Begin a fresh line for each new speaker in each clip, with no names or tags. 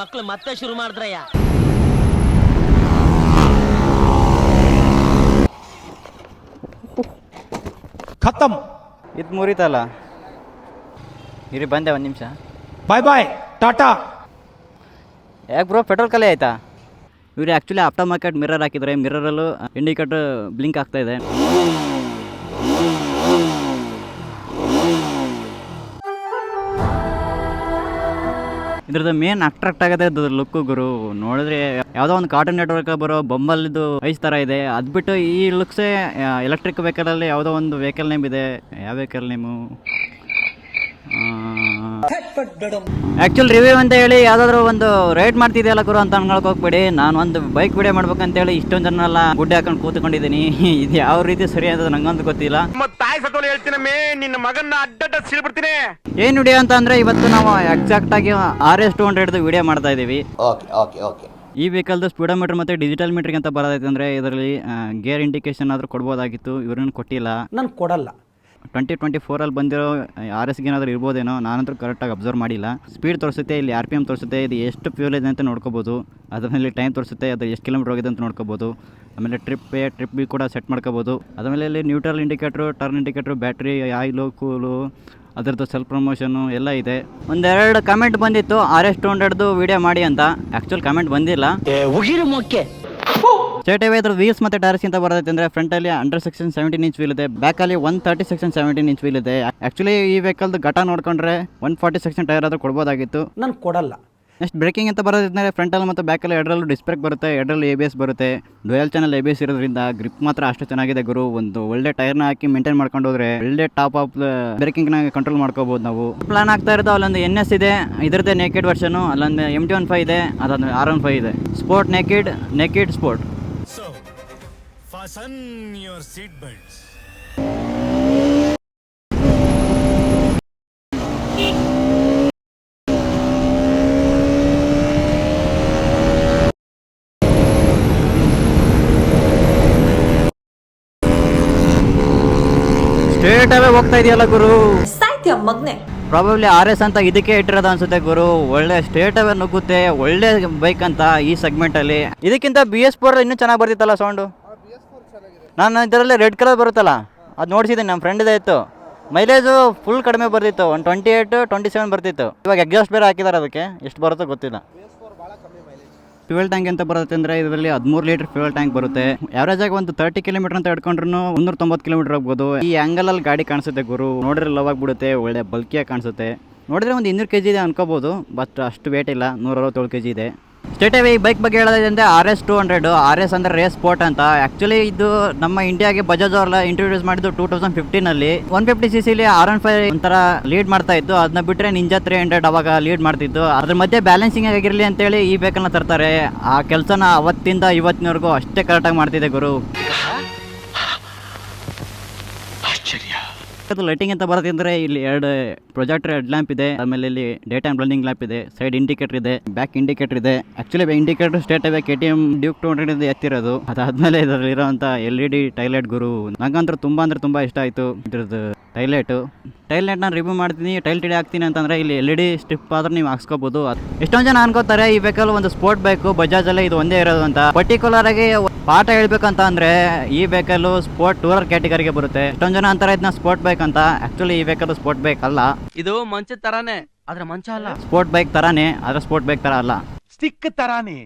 ಮಕ್ಳು ಮತ್ತೆ ಶುರು ಮಾಡಿದ್ರಯ್ಯ.
ಖತಮ್
ಇದು ಮುರಿತಲ್ಲ. ಇರಿ ಬಂದೆ ಒಂದು ನಿಮಿಷ.
ಬಾಯ್ ಬಾಯ್ ಟಾಟಾ.
ಯಾಕೆ ಬ್ರೋ ಪೆಟ್ರೋಲ್ ಕಲೆ ಆಯ್ತಾ? ಇವ್ರು ಆ್ಯಕ್ಚುಲಿ ಆಫ್ಟರ್ ಮಾರ್ಕೆಟ್ ಮಿರರ್ ಹಾಕಿದ್ರೆ ಮಿರರಲ್ಲೂ ಇಂಡಿಕೇಟರ್ ಬ್ಲಿಂಕ್ ಆಗ್ತಾ ಇದೆ. ಇದ್ರದ್ದು ಮೇನ್ ಅಟ್ರಾಕ್ಟ್ ಆಗೋದೇ ಲುಕ್ ಗುರು. ನೋಡಿದ್ರೆ ಯಾವುದೋ ಒಂದು ಕಾರ್ಟೂನ್ ನೆಟ್ವರ್ಕ್ ಬರೋ ಬೊಂಬಲ್ದು ಐಸ್ ತರ ಇದೆ. ಅದು ಬಿಟ್ಟು ಈ ಲುಕ್ಸೇ ಎಲೆಕ್ಟ್ರಿಕ್ ವೆಹಿಕಲ್ ಅಲ್ಲಿ ಯಾವುದೋ ಒಂದು ವೆಹಿಕಲ್ ನೇಮ್ ಇದೆ. ಯಾವ ವೆಹಿಕಲ್ ನೇಮು ಆ್ಯಕ್ಚುಲ್ ರಿವ್ಯೂ ಅಂತ ಹೇಳಿ ಯಾವ್ದಾದ್ರು ಒಂದು ರೈಡ್ ಮಾಡ್ತಿದೆಯಲ್ಲ ಗುರು ಅಂತ ಅನ್ಕೊಳಕ್ ಹೋಗ್ಬೇಡಿ ನಾನು ಒಂದು ಬೈಕ್ ವಿಡಿಯೋ ಮಾಡ್ಬೇಕಂತೇಳಿ ಇಷ್ಟೊಂದು ಜನ ಎಲ್ಲ ಗುಡ್ಡೆ ಹಾಕೊಂಡು ಕೂತ್ಕೊಂಡಿದ್ದೀನಿ. ಇದು ಯಾವ ರೀತಿ ಸರಿ ಅಂತ ನಂಗಂತೂ ಗೊತ್ತಿಲ್ಲ.
ತಾಯಿ ಹೇಳ್ತೀನಿ ನಿನ್ ನಿನ್ನ ಮಗನ್ನ ಅಡ್ಡಡ್ಡ ಸಿಳ್ಬಿಡ್ತೀನಿ.
ಏನು ವಿಡಿಯೋ ಅಂತ ಅಂದ್ರೆ ಇವತ್ತು ನಾವು ಎಕ್ಸಾಕ್ಟ್ ಆಗಿ R S two hundred video ಮಾಡ್ತಾ ಇದೀವಿ
ಓಕೆ ಓಕೆ ಓಕೆ
ಈ ವೆಹಿಕಲ್ದು ಸ್ಪೀಡೋಮೀಟರ್ ಮತ್ತು ಡಿಜಿಟಲ್ ಮೀಟ್ರಿಗೆ ಅಂತ ಬರೋದೈತೆ ಅಂದರೆ ಇದರಲ್ಲಿ ಗೇರ್ ಇಂಡಿಕೇಶನ್ ಆದ್ರೂ ಕೊಡ್ಬೋದಾಗಿತ್ತು. ಇವ್ರನ್ನ ಕೊಟ್ಟಿಲ್ಲ.
ನಾನು ಕೊಡಲ್ಲ.
ಟ್ವೆಂಟಿ ಟ್ವೆಂಟಿ ಫೋರಲ್ಲಿ ಬಂದಿರೋ ಆರ್ ಎಸ್ಗೆ ಏನಾದರೂ ಇರ್ಬೋದೇನೋ ನಾನಂತೂ ಕರೆಕ್ಟಾಗಿ ಅಬ್ಸರ್ವ್ ಮಾಡಿಲ್ಲ. ಸ್ಪೀಡ್ ತೋರಿಸುತ್ತೆ ಇಲ್ಲಿ ಆರ್ ಪಿ ಎಂ ತೋರಿಸುತ್ತೆ ಇದು ಎಷ್ಟು ಫ್ಯೂಲ್ ಇದೆ ಅಂತ ನೋಡ್ಕೋಬೋದು. ಅದರಲ್ಲಿ ಟೈಮ್ ತೋರಿಸುತ್ತೆ ಅದು ಎಷ್ಟು ಕಿಲೋಮೀಟರ್ ಹೋಗಿದೆ ಅಂತ ನೋಡ್ಕೋಬೋದು. ಆಮೇಲೆ ಟ್ರಿಪ್ ಎ ಟ್ರಿಪ್ ಬಿ ಕೂಡ ಸೆಟ್ ಮಾಡ್ಕೋಬೋದು. ಆಮೇಲೆ ಇಲ್ಲಿ neutral indicator turn indicator battery oil cool ಅದರದ್ದು ಸೆಲ್ಫ್ ಪ್ರಮೋಷನು ಎಲ್ಲ ಇದೆ. ಒಂದೆರಡು ಕಮೆಂಟ್ ಬಂದಿತ್ತು ಆರ್ ಎಸ್ ಟು ಹಂಡ್ರೆಡ್ದು ವೀಡಿಯೋ ಮಾಡಿ ಅಂತ. ಆ್ಯಕ್ಚುಲ್ ಕಮೆಂಟ್ ಬಂದಿಲ್ಲ. ಅವೇ ಇದ್ರ ವೀಲ್ಸ್ ಮತ್ತೆ ಟೈರ್ಸ್ ಅಂತ ಬರುತ್ತೆ ಫ್ರಂಟ್ ಅಲ್ಲಿ under section seventeen inch wheel ಇದೆ ಬ್ಯಾಕಲ್ಲಿ one thirty section seventeen inch wheel ಇದೆ. ಆಕ್ಚುಲಿ ಈ ವೆಹಿಕಲ್ ಘಟ ನೋಡ್ಕೊಂಡ್ರೆ ಒನ್ ಫಾರ್ಟಿ ಸೆಕ್ಷನ್ ಟೈರ್ ಆದ್ರೂ ಕೊಡಬಹುದಾಗಿತ್ತು
ನಾನು ಕೊಡಲ್ಲ.
ನೆಕ್ಸ್ಟ್ ಬ್ರೇಕಿಂಗ್ ಅಂತ ಬರೋದಂದರೆ ಫ್ರಂಟಲ್ಲಿ ಮತ್ತು ಬ್ಯಾಕಲ್ಲಿ ಎರಡರಲ್ಲೂ ಡಿಸ್ಪ್ರೇಕ್ ಬರುತ್ತೆ ಎರಡರಲ್ಲಿ ಎ ಬಿ ಎಸ್ ಬರುತ್ತೆ. Dual channel A B S ಇರೋದ್ರಿಂದ ಗ್ರಿಪ್ ಮಾತ್ರ ಅಷ್ಟು ಚೆನ್ನಾಗಿದೆ ಗುರು. ಒಂದು ಒಳ್ಳೆ ಟೈರ್ನ ಹಾಕಿ ಮೇಂಟೈನ್ ಮಾಡ್ಕೊಂಡು ಹೋದ್ರೆ ಒಳ್ಳೆ ಟಾಪ್ ಆಫ್ ಬ್ರೇಕಿಂಗ್ನ ಕಂಟ್ರೋಲ್ ಮಾಡ್ಕೋಬಹುದು ನಾವು. ಪ್ಲಾನ್ ಆಗ್ತಾ ಇರೋದು ಅಲ್ಲೊಂದು ಎನ್ ಎಸ್ ಇದೆ ಇದರದ್ದೇ ನೇಕೆಡ್ ವರ್ಷನು ಅಲ್ಲೊಂದು ಎಂ ಟಿ ಒನ್ ಫೈವ್ ಇದೆ ಅದೊಂದು ಆರ್ ಒನ್ ಫೈವ್ ಇದೆ. Sport naked naked sport
fasten your seat belts.
Straight away ಹೋಗ್ತಾ ಇದೆಯಲ್ಲ ಗುರು?
ಸಾಯ್ತ್ಯ ಮಗ್ನೆ.
ಪ್ರಾಬಬ್ಲಿ ಆರ್ ಎಸ್ ಅಂತ ಇದಕ್ಕೆ ಇಟ್ಟಿರೋದು ಅನ್ಸುತ್ತೆ ಗುರು. ಒಳ್ಳೆ ಸ್ಟೇಟ್ ಅವೇ ನುಗ್ಗುತ್ತೆ ಒಳ್ಳೆ ಬೈಕ್ ಅಂತ ಈ ಸೆಗ್ಮೆಂಟಲ್ಲಿ ಇದಕ್ಕಿಂತ ಬಿ ಎಸ್ ಫೋರ್ ಇನ್ನೂ ಚೆನ್ನಾಗಿ ಬರ್ತಿತ್ತಲ್ಲ ಸೌಂಡು ನಾನು ಇದರಲ್ಲಿ ರೆಡ್ ಕಲರ್ ಬರುತ್ತಲ್ಲ, ಅದು ನೋಡಿಸಿದ್ದೀನಿ ನಮ್ಮ ಫ್ರೆಂಡ್ ಇತ್ತು. ಮೈಲೇಜು ಫುಲ್ ಕಡಿಮೆ ಬರ್ತಿತ್ತು, ಒಂದು ಟ್ವೆಂಟಿ ಏಯ್ಟು ಟ್ವೆಂಟಿ ಸೆವೆನ್ ಬರ್ತಿತ್ತು. ಇವಾಗ ಎಕ್ಸಾಸ್ಟ್ ಬೇರೆ ಹಾಕಿದ್ದಾರೆ ಅದಕ್ಕೆ, ಎಷ್ಟು ಬರುತ್ತೋ ಗೊತ್ತಿಲ್ಲ. ಫ್ಯೂಯಲ್ ಟ್ಯಾಂಕ್ ಅಂತ ಬರುತ್ತೆ ಅಂದರೆ ಇದರಲ್ಲಿ ಹದಿಮೂರು ಲೀಟರ್ ಫ್ಯೂಯಲ್ ಟ್ಯಾಂಕ್ ಬರುತ್ತೆ. ಆವರೇಜ್ ಆಗಿ ಒಂದು ತರ್ಟಿ ಕಿಲೋಮೀಟರ್ ಅಂತ ಹಿಡ್ಕೊಂಡ್ರು ಮುನ್ನೂರ ತೊಂಬತ್ತು ಕಿಲೋಮೀಟರ್ ಹೋಗ್ಬೋದು. ಈ ಆ್ಯಂಗಲಲ್ಲಿ ಗಾಡಿ ಕಾಣಿಸುತ್ತೆ ಗುರು. ನೋಡಿದ್ರೆ ಲವ್ ಆಗಿಬಿಡುತ್ತೆ, ಒಳ್ಳೆ ಬಲ್ಕಿಯಾಗಿ ಕಾಣಿಸುತ್ತೆ. ನೋಡಿದ್ರೆ ಒಂದು ಇನ್ನೂರು ಕೆ ಜಿ ಇದೆ ಅನ್ಕೋಬೋದು ಬಟ್ ಅಷ್ಟು ವೇಟ್ ಇಲ್ಲ ನೂರ ಅರವತ್ತೇಳು ಕೆ ಜಿ ಇದೆ. ಸ್ಟೇಟ್ ಈ ಬೈಕ್ ಬಗ್ಗೆ ಹೇಳೋದಿದೆ ಅಂದರೆ R S two hundred R S ಅಂದರೆ ರೇಸ್ ಸ್ಪೋರ್ಟ್ ಅಂತ. ಆ್ಯಕ್ಚುಲಿ ಇದು ನಮ್ಮ ಇಂಡಿಯಾಗೆ ಬಜಾಜ್ ಅವ್ರಲ್ಲ ಇಂಟ್ರೊಡ್ಯೂಸ್ ಮಾಡಿದ್ದು ಟೂ ತೌಸಂಡ್ ಫಿಫ್ಟೀನಲ್ಲಿ ಒನ್ ಫಿಫ್ಟಿ ಸಿ ಸಿಲಿ ಆರ್ ಒನ್ ಫೈವ್ ಒಂಥರ ಲೀಡ್ ಮಾಡ್ತಾ ಇತ್ತು. ಅದನ್ನ ಬಿಟ್ಟರೆ ನಿಂಜಾ ತ್ರೀ ಹಂಡ್ರೆಡ್ ಅವಾಗ ಲೀಡ್ ಮಾಡ್ತಿತ್ತು. ಅದ್ರ ಮಧ್ಯೆ ಬ್ಯಾಲೆನ್ಸಿಂಗ್ ಆಗಿರಲಿ ಅಂತೇಳಿ ಈ ಬೇಕನ್ನ ತರ್ತಾರೆ. ಆ ಕೆಲಸನ ಅವತ್ತಿಂದ ಇವತ್ತಿನವರೆಗೂ ಅಷ್ಟೇ ಕರೆಕ್ಟಾಗಿ ಮಾಡ್ತಿದೆ ಗುರು. ಅದು ಲೈಟಿಂಗ್ ಅಂತ ಬರುತ್ತೆ ಅಂದ್ರೆ ಇಲ್ಲಿ ಎರಡು ಪ್ರೊಜೆಕ್ಟರ್ ಹೆಡ್ ಲ್ಯಾಂಪ್ ಇದೆ. ಆಮೇಲೆ ಇಲ್ಲಿ ಡೇ ಟೈಮ್ ಬ್ಲಂಡಿಂಗ್ ಲ್ಯಾಂಪ್ ಇದೆ. ಸೈಡ್ ಇಂಡಿಕೇಟರ್ ಇದೆ. ಬ್ಯಾಕ್ ಇಂಡಿಕೇಟರ್ ಇದೆ. Actually indicator straight away K T M Duke two hundred ಎತ್ತಿರೋದು. ಅದಾದ್ಮೇಲೆ ಇದರಲ್ಲಿ ಇರೋಂಥ ಎಲ್ ಇ ಡಿ ಟೈಲೈಟ್ ಗುರು. ನಂಗಂತೂ ತುಂಬಾ ಅಂದ್ರೆ ತುಂಬಾ ಇಷ್ಟ ಆಯ್ತು. ಇದ್ರದ್ದು ಟೈಲೈಟು ಟೈಲೆಟ್ನ ನಾನು ರಿವ್ಯೂ ಮಾಡ್ತೀನಿ ಟೈಲ್ ಟಿಡಿ ಹಾಕ್ತೀನಿ ಅಂತಂದ್ರೆ ಇಲ್ಲಿ ಎಲ್ ಇ ಡಿ ಸ್ಟ್ರಿಪ್ ಆದ್ರೆ ನೀವು ಹಾಕ್ಸ್ಕೋಬಹುದು ಎಷ್ಟೊಂದು ಜನ ಅನ್ಕೋತಾರೆ ಈ ವೆಹಿಕಲ್ ಒಂದು ಸ್ಪೋರ್ಟ್ ಬೈಕು ಬಜಾಜಲ್ಲೇ ಇದು ಒಂದೇ ಇರೋದು ಅಂತ. ಪರ್ಟಿಕ್ಯುಲರ್ ಆಗಿ ಪಾಠ ಹೇಳ್ಬೇಕಂತ ಅಂದ್ರೆ ಈ ವೆಹಿಕಲ್ ಸ್ಪೋರ್ಟ್ ಟೂರರ್ ಕ್ಯಾಟಗರಿಗೆ ಬರುತ್ತೆ. ಎಷ್ಟೊಂದು ಜನ ಅಂತಾರೆ ಇದನ್ನ ಸ್ಪೋರ್ಟ್ ಬೈಕ್ ಅಂತ. ಆಕ್ಚುಲಿ ಈ ವೆಹಿಕಲ್ ಸ್ಪೋರ್ಟ್ ಬೈಕ್ ಅಲ್ಲ.
ಇದು ಮಂಚ ತರಾನೇ ಆದ್ರೆ ಮಂಚ ಅಲ್ಲ.
ಸ್ಪೋರ್ಟ್ ಬೈಕ್ ತರಾನೇ ಆದ್ರೆ ಸ್ಪೋರ್ಟ್ ಬೈಕ್ ತರ ಅಲ್ಲ.
ಸ್ಟಿಕ್ ತರಾನೇ.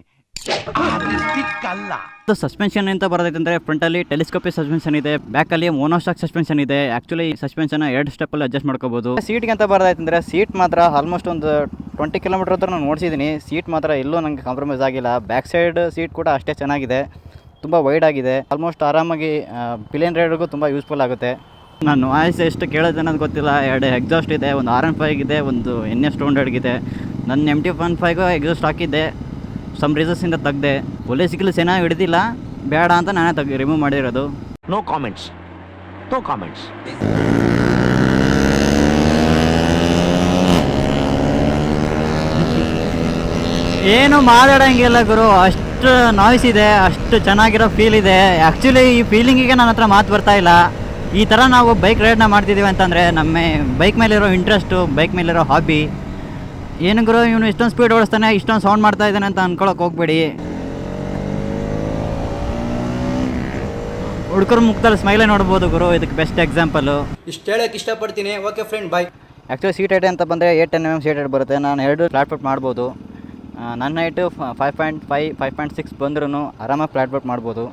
ಸಸ್ಪೆನ್ಷನ್ ಅಂತ ಬರೋದೈತೆ ಅಂದ್ರೆ ಫ್ರಂಟ್ ಅಲ್ಲಿ ಟೆಲಿಸ್ಕೋಪಿ ಸಸ್ಪೆನ್ಷನ್ ಇದೆ ಬ್ಯಾಕ್ ಅಲ್ಲಿ ಮೋನೋಸ್ಟಾಕ್ ಸಸ್ಪೆನ್ಷನ್ ಇದೆ. ಆಕ್ಚುಲಿ ಸಸ್ಪೆನ್ಷನ್ ಎರಡು ಸ್ಟೆಪ್ ಅಲ್ಲಿ ಅಡ್ಜಸ್ಟ್ ಮಾಡ್ಕೋಬಹುದು ಸೀಟ್ಗೆ ಅಂತ ಬರೋದೈತೆ ಅಂದ್ರೆ ಸೀಟ್ ಮಾತ್ರ ಆಲ್ಮೋಸ್ಟ್ ಒಂದು ಟ್ವೆಂಟಿ ಕಿಲೋಮೀಟರ್ ಹತ್ರ ನಾನು ನೋಡ್ಸಿದ್ದೀನಿ ಸೀಟ್ ಮಾತ್ರ ಎಲ್ಲೂ ನಂಗೆ ಕಾಂಪ್ರಮೈಸ್ ಆಗಿಲ್ಲ. ಬ್ಯಾಕ್ ಸೈಡ್ ಸೀಟ್ ಕೂಡ ಅಷ್ಟೇ ಚೆನ್ನಾಗಿದೆ. ತುಂಬ ವೈಡ್ ಆಗಿದೆ. ಆಲ್ಮೋಸ್ಟ್ ಆರಾಮಾಗಿ ಪಿಲೇನ್ ರೈಡ್ಗೂ ತುಂಬ ಯೂಸ್ಫುಲ್ ಆಗುತ್ತೆ. ನಾನು ವಾಯ್ಸ್ ಎಷ್ಟು ಕೇಳೋದು ಅನ್ನೋದು ಗೊತ್ತಿಲ್ಲ. ಎರಡು ಎಕ್ಸಾಸ್ಟ್ ಇದೆ, ಒಂದು ಆರ್ ಎನ್ ಫೈವ್ ಇದೆ, ಒಂದು ಎನ್ ಎಸ್ ಟು ಹಂಡ್ರೆಡ್ಗಿದೆ ನನ್ನ ಎಂ ಟಿ ಒನ್ ಫೈವ್ಗೂ ಎಕ್ಸಾಸ್ಟ್ ಹಾಕಿದ್ದೆ. ಸಮ್ ರೀಸನ್ಸಿಂದ ತೆಗ್ದೆ. ಪೊಲೀಸ್ ಸಿಕ್ಕಲು ಚೆನ್ನಾಗಿ ಹಿಡಿದಿಲ್ಲ ಬೇಡ ಅಂತ ನಾನೇ ತೆಗ್ ರಿಮೂವ್ ಮಾಡಿರೋದು.
ನೋ ಕಾಮೆಂಟ್ಸ್ ನೋ ಕಾಮೆಂಟ್ಸ್
ಏನು ಮಾತಾಡೋಂಗಿಲ್ಲ ಗುರು. ಅಷ್ಟು ನಾಯ್ಸ್ ಇದೆ ಅಷ್ಟು ಚೆನ್ನಾಗಿರೋ ಫೀಲ್ ಇದೆ. ಆ್ಯಕ್ಚುಲಿ ಈ ಫೀಲಿಂಗಿಗೆ ನನ್ನ ಹತ್ರ ಮಾತು ಬರ್ತಾ ಇಲ್ಲ. ಈ ಥರ ನಾವು ಬೈಕ್ ರೈಡ್ನ ಮಾಡ್ತಿದ್ದೀವಿ ಅಂತಂದರೆ ನಮ್ಮ ಬೈಕ್ ಮೇಲಿರೋ ಇಂಟ್ರೆಸ್ಟು ಬೈಕ್ ಮೇಲಿರೋ ಹಾಬಿ ಏನು ಗುರು ಇವನು ಇಷ್ಟೊಂದು ಸ್ಪೀಡ್ ಓಡಿಸ್ತಾನೆ ಇಷ್ಟೊಂದು ಸೌಂಡ್ ಮಾಡ್ತಾ ಇದ್ದಾನೆ ಅಂತ ಅನ್ಕೊಳಕ್ ಹೋಗ್ಬೇಡಿ. ಹುಡುಗರ ಮುಖದಲ್ಲಿ ಸ್ಮೈಲೇ ನೋಡ್ಬೋದು ಗುರು ಇದಕ್ಕೆ ಬೆಸ್ಟ್ ಎಕ್ಸಾಂಪಲು
ಇಷ್ಟು ಹೇಳಕ್ಕೆ ಇಷ್ಟಪಡ್ತೀನಿ. Okay friend bye
actually seat height ಅಂತ ಬಂದರೆ eight ten M M seat height ಬರುತ್ತೆ. ನಾನು ಎರಡು ಫ್ಲಾಟ್ ಮಾಡ್ಬೋದು. ನನ್ನ height five point five five point six ಬಂದ್ರೂ ಆರಾಮಾಗಿ ಫ್ಲಾಟ್ ಮಾಡ್ಬೋದು.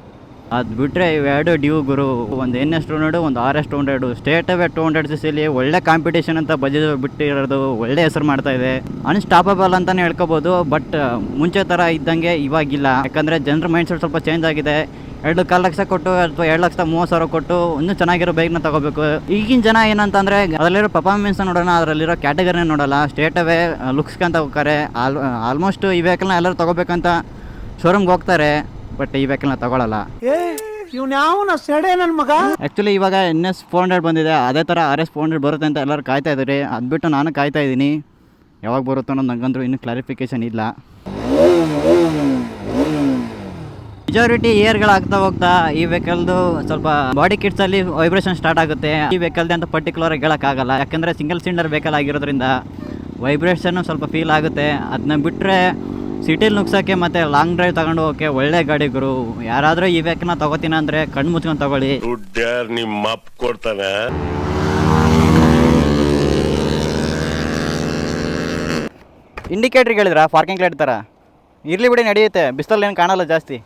ಅದು ಬಿಟ್ಟರೆ ಇವೆರಡು ಡ್ಯೂ ಗುರು, ಒಂದು ಎನ್ ಎಸ್ ಟು ಹಂಡ್ರೆಡು ಒಂದು R S two hundred straight away two hundred C ಸಿಲಿ ಒಳ್ಳೆ ಕಾಂಪಿಟೇಷನ್ ಅಂತ ಬಜೆಟ್ ಬಿಟ್ಟಿರೋದು ಒಳ್ಳೆ ಹೆಸರು ಮಾಡ್ತಾ ಇದೆ. ಅನ್ಸ್ಟಾಪಬಲ್ ಅಂತಲೇ ಹೇಳ್ಕೋಬೋದು ಬಟ್ ಮುಂಚೆ ಥರ ಇದ್ದಂಗೆ ಇವಾಗಿಲ್ಲ. ಯಾಕಂದರೆ ಜನರ ಮೈಂಡ್ ಸೆಟ್ ಸ್ವಲ್ಪ ಚೇಂಜ್ ಆಗಿದೆ. ಎರಡು ಕಾಲು ಲಕ್ಷ ಕೊಟ್ಟು ಅಥವಾ ಎರಡು ಲಕ್ಷದ ಮೂವತ್ತು ಸಾವಿರ ಕೊಟ್ಟು ಇನ್ನೂ ಚೆನ್ನಾಗಿರೋ ಬೈಕ್ನ ತಗೋಬೇಕು. ಈಗಿನ ಜನ ಏನಂತಂದರೆ ಅದರಲ್ಲಿರೋ ಪರ್ಫಾರ್ಮೆನ್ಸ್ ನೋಡೋಣ, ಅದರಲ್ಲಿರೋ ಕ್ಯಾಟಗರಿನ ನೋಡಲ್ಲ. ಸ್ಟೇಟ್ ಅವೇ ಲುಕ್ಸ್ಗೆ ಅಂತ ಹೋಗ್ತಾರೆ. ಆಲ್ ಆಲ್ಮೋಸ್ಟ್ ಈ ವೆಹಿಕಲ್ನ ಎಲ್ಲರೂ ತಗೋಬೇಕಂತ ಶೋರೂಮ್ಗೆ ಹೋಗ್ತಾರೆ. ಬಟ್ ಈ ವೆಹಿಕಲ್ನ ತಗೊಳ್ಳಲ್ಲ ಆ್ಯಕ್ಚುಲಿ ಇವಾಗ ಎನ್ ಎಸ್ ಫೋರ್ ಹಂಡ್ರೆಡ್ ಬಂದಿದೆ. ಅದೇ ಥರ ಆರ್ ಎಸ್ ಫೋರ್ ಹಂಡ್ರೆಡ್ ಬರುತ್ತೆ ಅಂತ ಎಲ್ಲರೂ ಕಾಯ್ತಾ ಇದ್ದಾರೆ. ಅದು ಬಿಟ್ಟು ನಾನು ಕಾಯ್ತಾ ಇದ್ದೀನಿ. ಯಾವಾಗ ಬರುತ್ತೋ ಅನ್ನೋದು ನನಗಂತೂ ಇನ್ನೂ ಕ್ಲಾರಿಫಿಕೇಷನ್ ಇಲ್ಲ. ಮೆಜಾರಿಟಿ ಇಯರ್ಗಳಾಗ್ತಾ ಹೋಗ್ತಾ ಈ ವೆಹಿಕಲ್ದು ಸ್ವಲ್ಪ ಬಾಡಿ ಕಿಟ್ಸಲ್ಲಿ ವೈಬ್ರೇಷನ್ ಸ್ಟಾರ್ಟ್ ಆಗುತ್ತೆ. ಈ ವೆಹಿಕಲ್ದೆ ಅಂತ ಪರ್ಟಿಕ್ಯುಲರ್ ಆಗಿ ಹೇಳೋಕ್ಕಾಗಲ್ಲ ಯಾಕಂದರೆ ಸಿಂಗಲ್ ಸಿಲಿಂಡರ್ ವೆಹಿಕಲ್ ಆಗಿರೋದ್ರಿಂದ ವೈಬ್ರೇಷನ್ ಸ್ವಲ್ಪ ಫೀಲ್ ಆಗುತ್ತೆ. ಅದನ್ನ ಬಿಟ್ಟರೆ ಸಿಟಿಲಿ ನುಗ್ಸೋಕ್ಕೆ ಮತ್ತು ಲಾಂಗ್ ಡ್ರೈವ್ ತಗೊಂಡು ಹೋಗೋಕೆ ಒಳ್ಳೆ ಗಾಡಿ ಗುರು. ಯಾರಾದರೂ ಈ ವೆಹಿಕಲ್ನ ತಗೋತೀನಿ ಅಂದರೆ ಕಣ್ಣು ಮುಚ್ಕೊಂಡು ತಗೊಳ್ಳಿ.
ನಿಮ್ಮ ಕೊಡ್ತಾನೆ.
ಇಂಡಿಕೇಟ್ರಿಗೆ ಹೇಳಿದ್ರಾ ಪಾರ್ಕಿಂಗ್ ಲೈಟ್ ಥರ ಇರಲಿ ಬಿಡಿ ನಡೆಯುತ್ತೆ. ಬಿಸಿಲಲ್ಲಿ ಏನು ಕಾಣಲ್ಲ ಜಾಸ್ತಿ.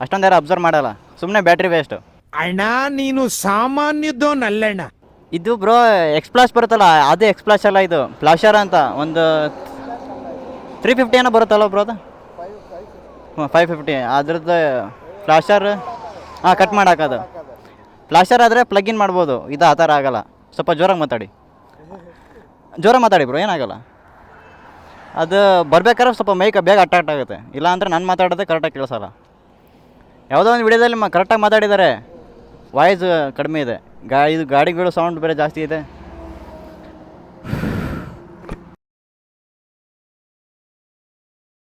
ಅಷ್ಟೊಂದು ಯಾರು ಅಬ್ಸರ್ವ್ ಮಾಡಲ್ಲ. ಸುಮ್ಮನೆ ಬ್ಯಾಟ್ರಿ ವೇಸ್ಟು
ಅಣ್ಣ ನೀನು ಸಾಮಾನ್ಯದೋನಲ್ಲಣ್ಣ
ಇದು ಬ್ರೋ ಎಕ್ಸ್ಪ್ಲಾಸ್ ಬರುತ್ತಲ್ಲ ಅದೇ ಎಕ್ಸ್ಪ್ಲಾಸ್ ಅಲ್ಲ ಇದು. ಫ್ಲಾಶರ್ ಅಂತ ಒಂದು ತ್ರೀ ಫಿಫ್ಟಿ ಏನೋ ಬರುತ್ತಲ್ಲ ಬ್ರೋ ಅದು? ಹ್ಞೂ ಫೈವ್ ಫಿಫ್ಟಿ ಅದ್ರದ್ದು ಫ್ಲಾಶರ್ ಹಾಂ ಕಟ್ ಮಾಡೋಕ್ಕದು ಫ್ಲಾಶರ್ ಆದರೆ ಇನ್ ಮಾಡ್ಬೋದು. ಇದು ಆ ಥರ ಆಗೋಲ್ಲ. ಸ್ವಲ್ಪ ಜೋರಾಗಿ ಮಾತಾಡಿ. ಜೋರಾಗಿ ಮಾತಾಡಿ ಬ್ರೋ ಏನಾಗಲ್ಲ. ಅದು ಬರ್ಬೇಕಾದ್ರೆ ಸ್ವಲ್ಪ ಮೈಕ್ ಬೇಗ ಅಟ್ರಾಕ್ಟ್ ಆಗುತ್ತೆ. ಇಲ್ಲ ಅಂದರೆ ನಾನು ಮಾತಾಡೋದೇ ಕರೆಕ್ಟಾಗಿ ಕೇಳಿಸಲ್ಲ. ಯಾವುದೋ ಒಂದು ವಿಡಿಯೋದಲ್ಲಿ ಕರೆಕ್ಟಾಗಿ ಮಾತಾಡಿದ್ದಾರೆ ವಾಯ್ಸ್ ಕಡಿಮೆ ಇದೆ. ಗಾ ಇದು ಗಾಡಿಗಳು ಸೌಂಡ್ ಬೇರೆ ಜಾಸ್ತಿ ಇದೆ.